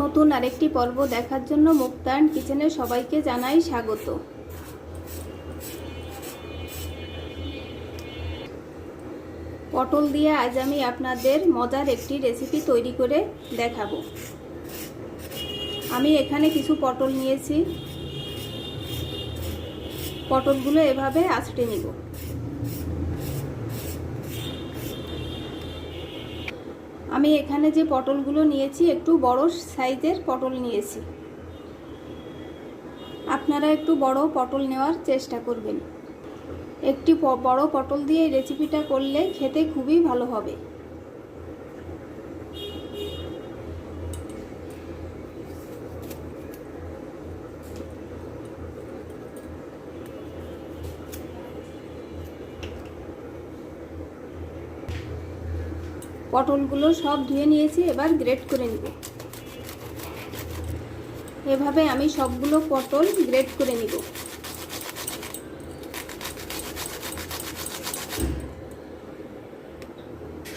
নতুন আরেকটি পর্ব দেখার জন্য মুক্তায়ন কিচেনে সবাইকে জানাই স্বাগত। পটল দিয়ে আজ আমি আপনাদের মজার একটি রেসিপি তৈরি করে দেখাবো। আমি এখানে কিছু পটল নিয়েছি। পটলগুলো এভাবে আঁচড়ে নিব। আমি এখানে যে পটলগুলো নিয়েছি, একটু বড় সাইজের পটল নিয়েছি। আপনারা একটু বড় পটল নেওয়ার চেষ্টা করবেন। একটি বড় পটল দিয়ে রেসিপিটা করলে খেতে খুবই ভালো হবে। পটলগুলো সব ধুয়ে নিয়েছি, এবার গ্রেট করে নিব। এভাবে আমি সবগুলো পটল গ্রেট করে নিব।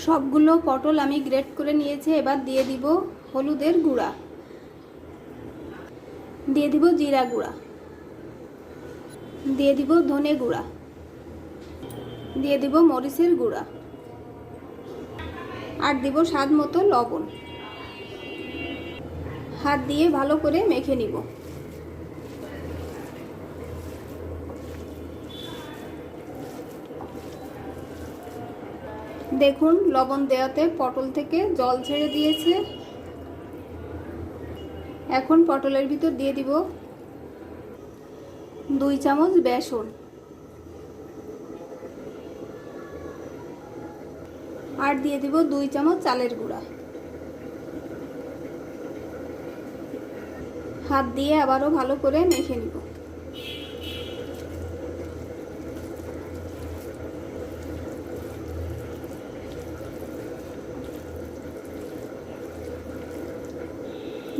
সবগুলো পটল আমি গ্রেট করে নিয়েছি, এবার দিয়ে দিব হলুদের গুঁড়া। দিয়ে দিব জিরা গুঁড়া। দিয়ে দিব ধনে গুঁড়া। দিয়ে দিব মরিচের গুঁড়া। আর দিব স্বাদ মতো লবণ। হাত দিয়ে ভালো করে মেখে নিব। দেখুন, লবণ দেওয়াতে পটল থেকে জল ছেড়ে দিয়েছে। এখন পটলের ভিতর দিয়ে দিব দুই চামচ বেসন। আর দিয়ে দিব দুই চামচ চালের গুঁড়া। হাত দিয়ে আবারও ভালো করে মেখে নিব।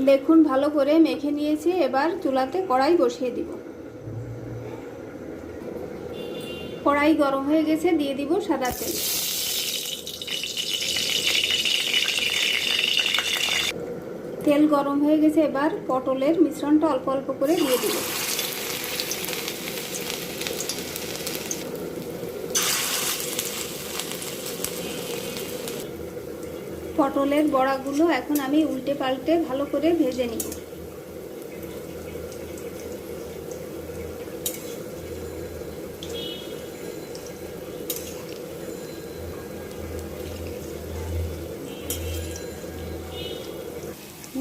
দেখুন, ভালো করে মেখে নিয়েছি, এবার চুলাতে কড়াই বসিয়ে দিব। কড়াই গরম হয়ে গেছে, দিয়ে দিব সাদা তেল। তেল গরম হয়ে গেছে, এবার পটলের মিশ্রণটা অল্প অল্প করে দিয়ে দিব। পটলের বড়াগুলো এখন আমি উল্টে পাল্টে ভালো করে ভেজে নিব।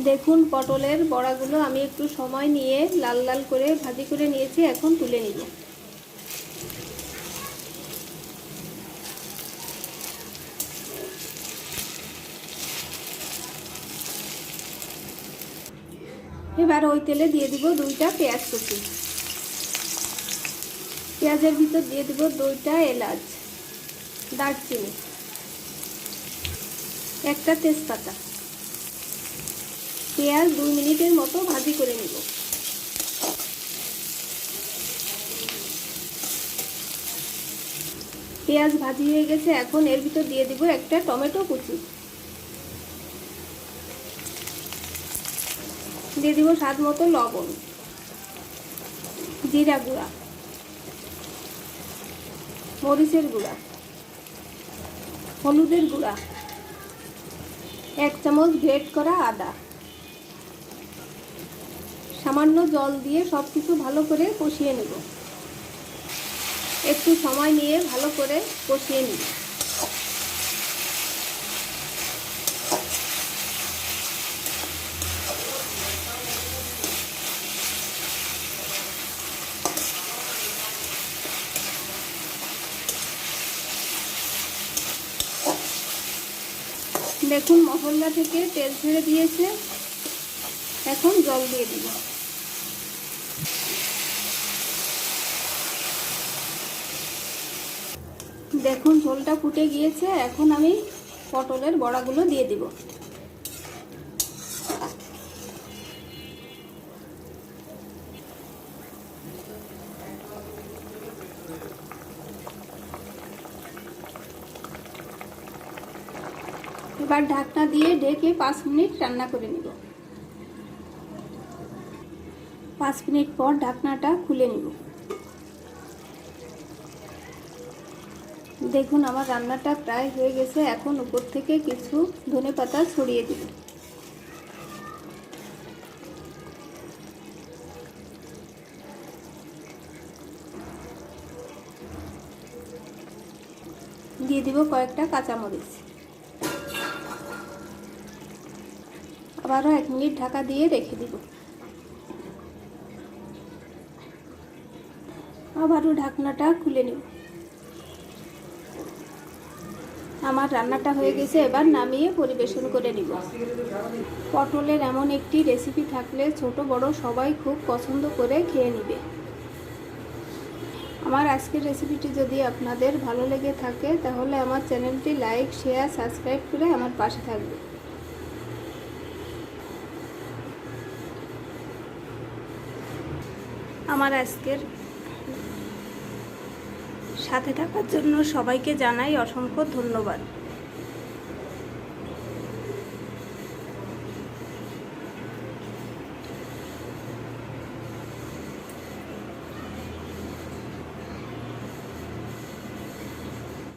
দেখুন পটলের বড়াগুলো, আমি একটু সময় নিয়ে লাল লাল করে ভাজি করে নিয়েছি, এখন তুলে নিব। এবার ওই তেলে দিয়ে দিব দুইটা পেঁয়াজ কুচি। পেঁয়াজের ভিতর দিয়ে দিব দুইটা এলাচ, দারচিনি, একটা তেজপাতা। পেঁয়াজ দুই মিনিটের মতো ভাজি করে নিব। পেঁয়াজ ভাজি হয়ে গেছে, এখন এর ভিতর দিয়ে দিব একটা টমেটো কুচি। দিয়ে দিব স্বাদ মতো লবণ, জিরা গুঁড়া, মরিচের গুঁড়া, হলুদের গুঁড়া, এক চামচ গ্রেট করা আদা। সামান্য জল দিয়ে সব কিছু ভালো করে কষিয়ে নেব। একটু সময় নিয়ে ভালো করে কষিয়ে নিব। দেখুন মশলা থেকে তেল ছেড়ে দিয়েছে। এখন জল দিয়ে দিব। দেখুন, ঝোলটা ফুটে গিয়েছে। এখন আমি পটলের বড়াগুলো দিয়ে দিব। এবার ঢাকনা দিয়ে ঢেকে পাঁচ মিনিট রান্না করে নেব। পাঁচ মিনিট পর ঢাকনাটা খুলে নিব। দেখুন, আমার রান্নাটা প্রায় হয়ে গেছে। এখন উপর থেকে কিছু ধনে পাতা ছড়িয়ে দিব। দিয়ে দিব কয়েকটা কাঁচামরিচ। আবারও এক মিনিট ঢাকা দিয়ে রেখে দিব। আবারও ঢাকনাটা খুলে নিব। আমার রান্নাটা হয়ে গেছে, এবার নামিয়ে পরিবেশন করে নিব। পটলের এমন একটি রেসিপি থাকলে ছোট, বড় সবাই খুব পছন্দ করে খেয়ে নিবে। আমার আজকের রেসিপিটি যদি আপনাদের ভালো লেগে থাকে, তাহলে আমার চ্যানেলটি লাইক শেয়ার সাবস্ক্রাইব করে আমার পাশে থাকবে। আমার আজকের সাথে থাকার জন্য সবাইকে জানাই অসংখ্য ধন্যবাদ।